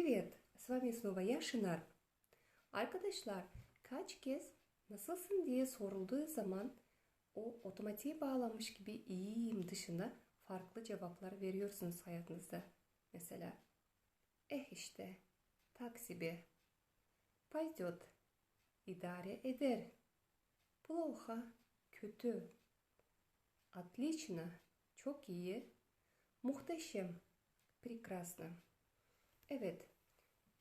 Привет! С вами снова я, Шынар. Arkadaşlar kaç kez nasılsın diye sorulduğu zaman o otomatiğe bağlanmış gibi iyiyim dışında farklı cevaplar veriyorsunuz hayatınızda. Mesela eh işte, taksibe, payдет, idare eder, плохо, kötü, отлично, çok iyi, muhteşem, прекрасно. Evet,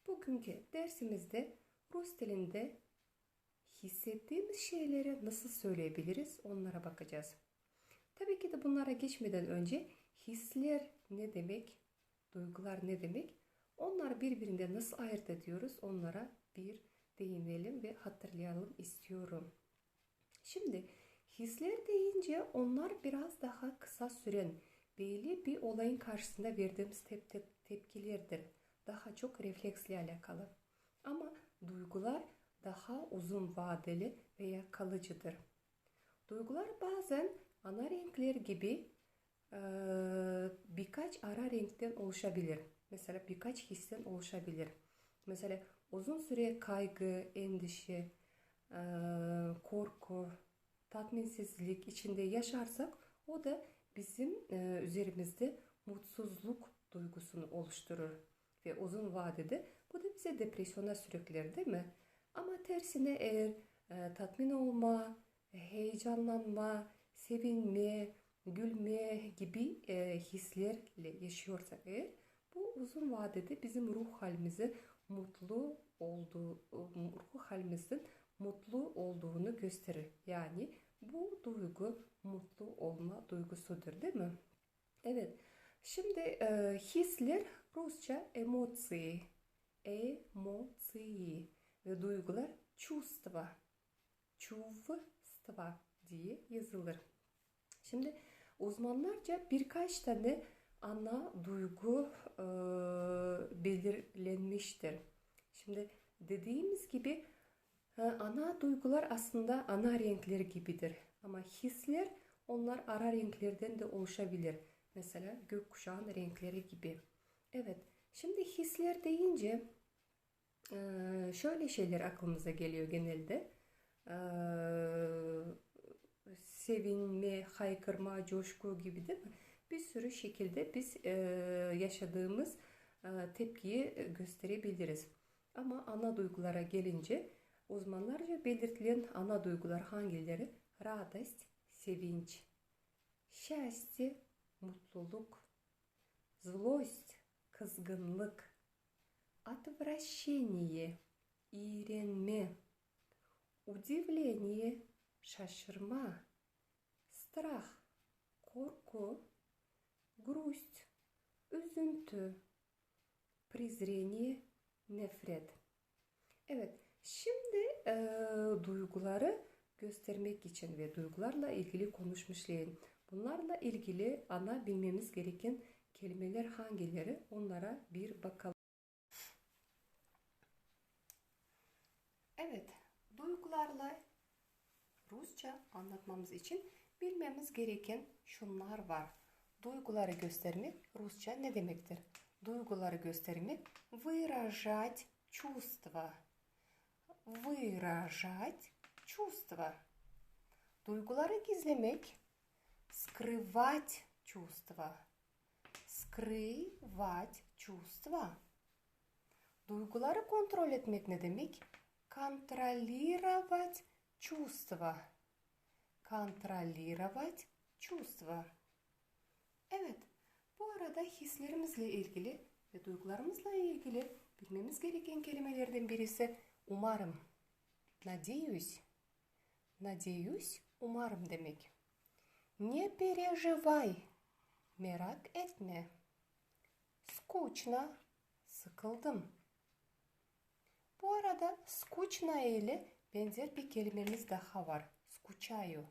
bugünkü dersimizde Rus dilinde hissettiğimiz şeyleri nasıl söyleyebiliriz onlara bakacağız. Tabii ki de bunlara geçmeden önce hisler ne demek, duygular ne demek, onlar birbirinde nasıl ayırt ediyoruz onlara bir değinelim ve hatırlayalım istiyorum. Şimdi hisler deyince onlar biraz daha kısa süren belli bir olayın karşısında verdiğimiz tep tepkilerdir. Daha çok refleksle alakalı. Ama duygular daha uzun vadeli veya kalıcıdır. Duygular bazen ana renkler gibi birkaç ara renkten oluşabilir. Mesela birkaç histen oluşabilir. Mesela uzun süre kaygı, endişe, korku, tatminsizlik içinde yaşarsak o da bizim üzerimizde mutsuzluk duygusunu oluşturur. Ve uzun vadede bu da bize depresyona sürükler değil mi? Ama tersine eğer e, tatmin olma, heyecanlanma, sevinme, gülme gibi e, hislerle yaşıyorsak eğer bu uzun vadede bizim ruh halimizi mutlu olduğu, ruh halimizin mutlu olduğunu gösterir. Yani bu duygu mutlu olma duygusudur değil mi? Evet. Şimdi e, hisler Rusça emoции, emoции ve duygular чувства, чувства diye yazılır. Şimdi uzmanlarca birkaç tane ana duygu e, belirlenmiştir. Şimdi dediğimiz gibi ana duygular aslında ana renkleri gibidir. Ama hisler onlar ara renklerden de oluşabilir. Mesela gökkuşağın renkleri gibi. Evet. Şimdi hisler deyince şöyle şeyler aklımıza geliyor genelde. Sevinme, haykırma, coşku gibi değil mi? Bir sürü şekilde biz yaşadığımız tepkiyi gösterebiliriz. Ama ana duygulara gelince uzmanlarca belirtilen ana duygular hangileri? Radost, sevinç, счастье, mutluluk, zlost, kızgınlık, отвращение, iğrenme, удивление, şaşırma, strah, korku, грусть, üzüntü, презрение, nefret. Evet, şimdi e, duyguları göstermek için ve duygularla ilgili konuşmuşlayın. Bunlarla ilgili ana bilmemiz gereken kelimeler hangileri onlara bir bakalım. Evet, duygularla Rusça anlatmamız için bilmemiz gereken şunlar var. Duyguları göstermek Rusça ne demektir? Duyguları göstermek выражать чувства. Выражать чувства. Duyguları gizlemek скрывать чувства. Скрывать чувства. Duyguları kontrol etmek ne demek? Контролировать чувства. Контролировать чувства. Evet, bu arada hislerimizle ilgili ve duygularımızla ilgili bilmemiz gereken kelimelerden birisi umarım. Надеюсь. Надеюсь, umarım demek. Не переживай. Merak etme. Скучно. Sıkıldım. Bu arada скучно ile benzer bir kelimemiz daha var. Скучаю.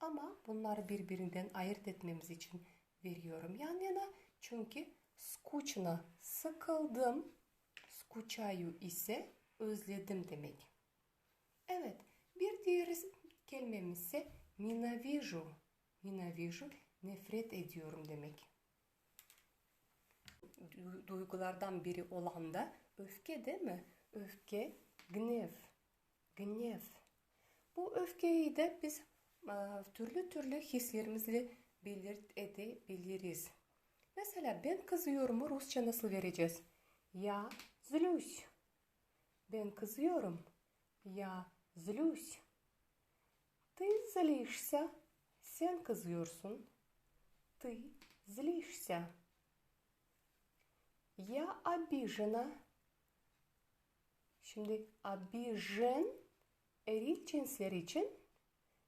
Ama bunları birbirinden ayırt etmemiz için veriyorum yan yana. Çünkü скучно sıkıldım. Скучаю ise özledim demek. Evet. Bir diğer kelimemiz ise ненавижу. Ninavision nefret ediyorum demek. Du- Duygulardan biri olan da öfke değil mi? Öfke, gnev, gnev. Bu öfkeyi de biz e, türlü türlü hislerimizle belirt edebiliriz. Mesela ben kızıyorumu Rusça nasıl vereceğiz? Ya zлюсь. Ben kızıyorum. Я злюсь. Ты злишься. Sen kızıyorsun. Ты злишься. Я обижена. Şimdi обижен eril cinsler için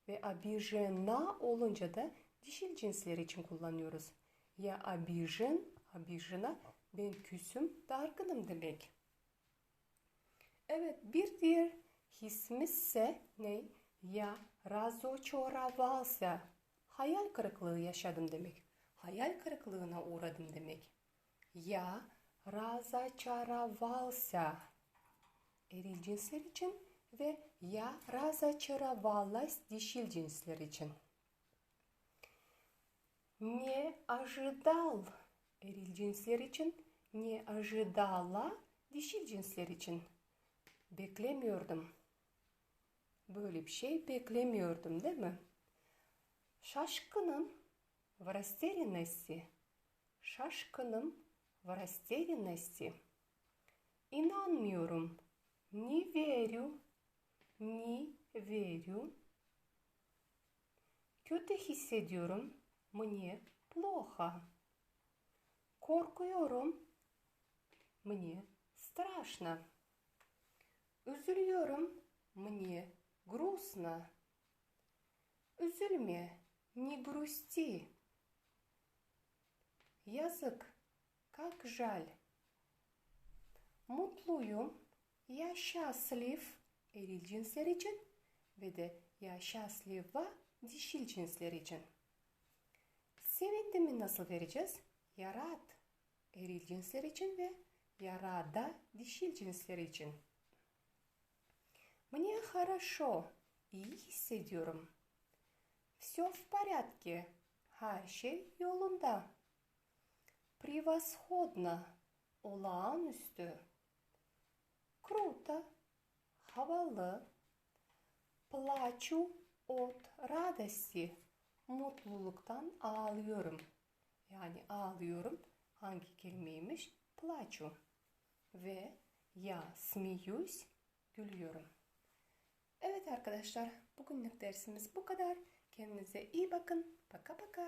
ve обижена olunca da dişil cinsler için kullanıyoruz. Ya обижен, обижена ben küsüm, dargınım demek. Evet bir diğer hissimizse ne? Ya разочаровался. Hayal kırıklığı yaşadım demek. Hayal kırıklığına uğradım demek. Ya разочаровался. Eril cinsler için ve ya разочаровалась dişil cinsler için. Не ожидал eril cinsler için, не ожидала dişil cinsler için. Beklemiyordum. Böyle bir şey beklemiyordum değil mi? Şaşkınım в растерянности. Şaşkınım в растерянности. İnanmıyorum. Не верю. Не верю. Kötü. Мне плохо. Korkuyorum. Мне страшно. Üzülüyorum. Мне грустно. Üzülme. Не грусти. Yazık. Как жаль. Mutluyum. Я счастлив. Için ve de я счастлива cinsler için. Sevindimi nasıl vereceğiz? Yarat. Eril cinsler için ve yarada dişil cinsler için. Мне хорошо. İyi hissediyorum. Все в порядке. Her şey yolunda. Превосходно. Olağanüstü. Круто. Havalı. Плачу от радости. Mutluluktan ağlıyorum. Yani ağlıyorum. Hangi kelimeymiş? Плачу. Ve ya смеюсь. Gülüyorum. Evet arkadaşlar, bugünlük dersimiz bu kadar. Kendinize iyi bakın. Paka paka.